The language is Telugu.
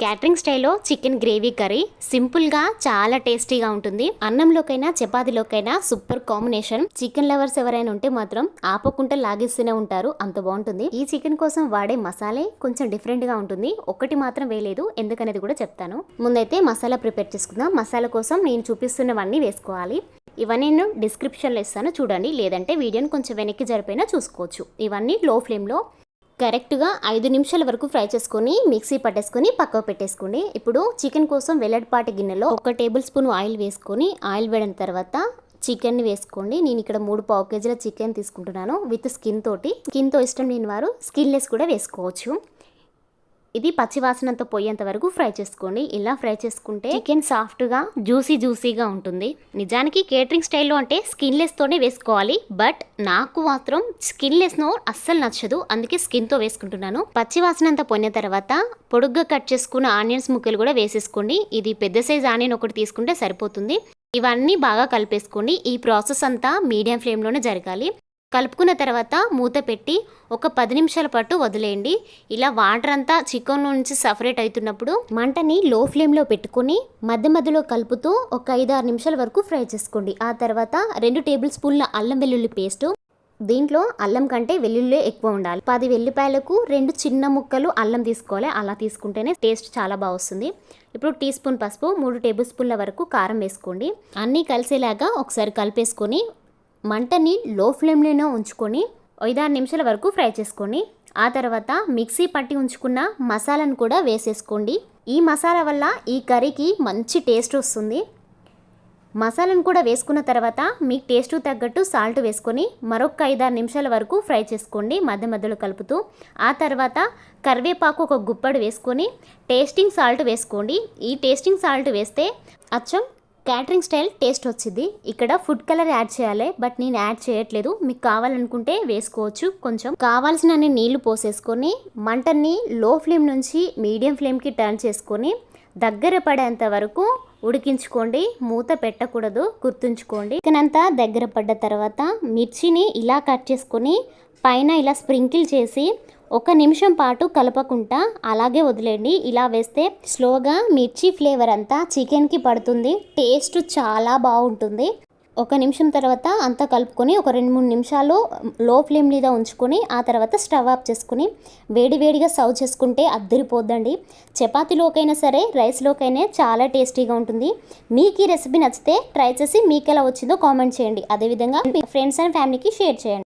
క్యాటరింగ్ స్టైల్లో చికెన్ గ్రేవీ కర్రీ సింపుల్గా చాలా టేస్టీగా ఉంటుంది. అన్నంలోకైనా చపాతీలోకైనా సూపర్ కాంబినేషన్. చికెన్ లవర్స్ ఎవరైనా ఉంటే మాత్రం ఆపకుండా లాగిస్తూనే ఉంటారు. అంత బాగుంటుంది. ఈ చికెన్ కోసం వాడే మసాలే కొంచెం డిఫరెంట్గా ఉంటుంది. ఒకటి మాత్రం వేయలేదు. ఎందుకనేది కూడా చెప్తాను. ముందైతే మసాలా ప్రిపేర్ చేసుకుందాం. మసాలా కోసం నేను చూపిస్తున్నవన్నీ వేసుకోవాలి. ఇవన్నీ నేను డిస్క్రిప్షన్లో ఇస్తాను. చూడండి. లేదంటే వీడియోని కొంచెం వెనక్కి జరిపోయినా చూసుకోవచ్చు. ఇవన్నీ లో ఫ్లేమ్లో కరెక్ట్గా ఐదు నిమిషాల వరకు ఫ్రై చేసుకొని మిక్సీ పట్టేసుకొని పక్కకు పెట్టేసుకోండి. ఇప్పుడు చికెన్ కోసం వెల్లడిపాటి గిన్నెలో ఒక టేబుల్ స్పూన్ ఆయిల్ వేసుకొని ఆయిల్ వేడిన తర్వాత చికెన్ని వేసుకోండి. నేను ఇక్కడ మూడు పావు కేజీల చికెన్ తీసుకుంటున్నాను విత్ స్కిన్ తోటి. స్కిన్తో ఇష్టం లేని వారు స్కిన్లెస్ కూడా వేసుకోవచ్చు. ఇది పచ్చివాసనంతో పోయేంత వరకు ఫ్రై చేసుకోండి. ఇలా ఫ్రై చేసుకుంటే చికెన్ సాఫ్ట్గా జ్యూసీ జ్యూసీగా ఉంటుంది. నిజానికి కేటరింగ్ స్టైల్లో అంటే స్కిన్లెస్తోనే వేసుకోవాలి. బట్ నాకు మాత్రం స్కిన్లెస్నో అస్సలు నచ్చదు. అందుకే స్కిన్తో వేసుకుంటున్నాను. పచ్చివాసనంత పోయిన తర్వాత పొడుగ్గా కట్ చేసుకున్న ఆనియన్స్ ముక్కలు కూడా వేసేసుకోండి. ఇది పెద్ద సైజ్ ఆనియన్ ఒకటి తీసుకుంటే సరిపోతుంది. ఇవన్నీ బాగా కలిపేసుకోండి. ఈ ప్రాసెస్ అంతా మీడియం ఫ్లేమ్లోనే జరగాలి. కలుపుకున్న తర్వాత మూత పెట్టి ఒక పది నిమిషాల పాటు వదిలేయండి. ఇలా వాటర్ అంతా చికెన్ నుంచి సపరేట్ అవుతున్నప్పుడు మంటని లో ఫ్లేమ్లో పెట్టుకొని మధ్య మధ్యలో కలుపుతూ ఒక ఐదు ఆరు నిమిషాల వరకు ఫ్రై చేసుకోండి. ఆ తర్వాత రెండు టేబుల్ స్పూన్ల అల్లం వెల్లుల్లి పేస్ట్ దీంట్లో అల్లం కంటే వెల్లుల్లి ఎక్కువ ఉండాలి. పది వెల్లిపాయలకు రెండు చిన్న ముక్కలు అల్లం తీసుకోవాలి. అలా తీసుకుంటేనే టేస్ట్ చాలా బాగా వస్తుంది. ఇప్పుడు టీ స్పూన్ పసుపు మూడు టేబుల్ స్పూన్ల వరకు కారం వేసుకోండి. అన్నీ కలిసేలాగా ఒకసారి కలిపేసుకొని మంటని లో ఫ్లేమ్లోనే ఉంచుకొని ఐదారు నిమిషాల వరకు ఫ్రై చేసుకోండి ఆ తర్వాత మిక్సీ పట్టి ఉంచుకున్న మసాలాను కూడా వేసేసుకోండి. ఈ మసాలా వల్ల ఈ కర్రీకి మంచి టేస్ట్ వస్తుంది. మసాలాను కూడా వేసుకున్న తర్వాత మీకు టేస్ట్ తగ్గట్టు సాల్ట్ వేసుకొని మరొక ఐదారు నిమిషాల వరకు ఫ్రై చేసుకోండి మధ్య మధ్యలో కలుపుతూ. ఆ తర్వాత కరివేపాకు ఒక గుప్పడు వేసుకొని టేస్టింగ్ సాల్ట్ వేసుకోండి. ఈ టేస్టింగ్ సాల్ట్ వేస్తే అచ్చం క్యాటరింగ్ స్టైల్ టేస్ట్ వచ్చింది. ఇక్కడ ఫుడ్ కలర్ యాడ్ చేయాలి బట్ నేను యాడ్ చేయట్లేదు. మీకు కావాలనుకుంటే వేసుకోవచ్చు. కొంచెం కావాల్సిన నీళ్ళు పోసేసుకొని మంటని లో ఫ్లేమ్ నుంచి మీడియం ఫ్లేమ్కి టర్న్ చేసుకొని దగ్గర పడేంత వరకు ఉడికించుకోండి. మూత పెట్టకూడదు గుర్తుంచుకోండి. ఇకనంతా దగ్గర పడ్డ తర్వాత మిర్చిని ఇలా కట్ చేసుకొని పైన ఇలా స్ప్రింకిల్ చేసి ఒక నిమిషం పాటు కలపకుండా అలాగే వదిలేండి ఇలా వేస్తే స్లోగా మిర్చి ఫ్లేవర్ అంతా చికెన్కి పడుతుంది. టేస్ట్ చాలా బాగుంటుంది. ఒక నిమిషం తర్వాత అంతా కలుపుకొని ఒక రెండు మూడు నిమిషాలు లో ఫ్లేమ్ మీద ఉంచుకొని ఆ తర్వాత స్టవ్ ఆఫ్ చేసుకుని వేడివేడిగా సర్వ్ చేసుకుంటే అద్దరిపోద్దండి. చపాతీలోకైనా సరే రైస్లోకైనా చాలా టేస్టీగా ఉంటుంది. మీకు ఈ రెసిపీ నచ్చితే ట్రై చేసి మీకు ఎలా వచ్చిందో కామెంట్ చేయండి. అదేవిధంగా మీ ఫ్రెండ్స్ అండ్ ఫ్యామిలీకి షేర్ చేయండి.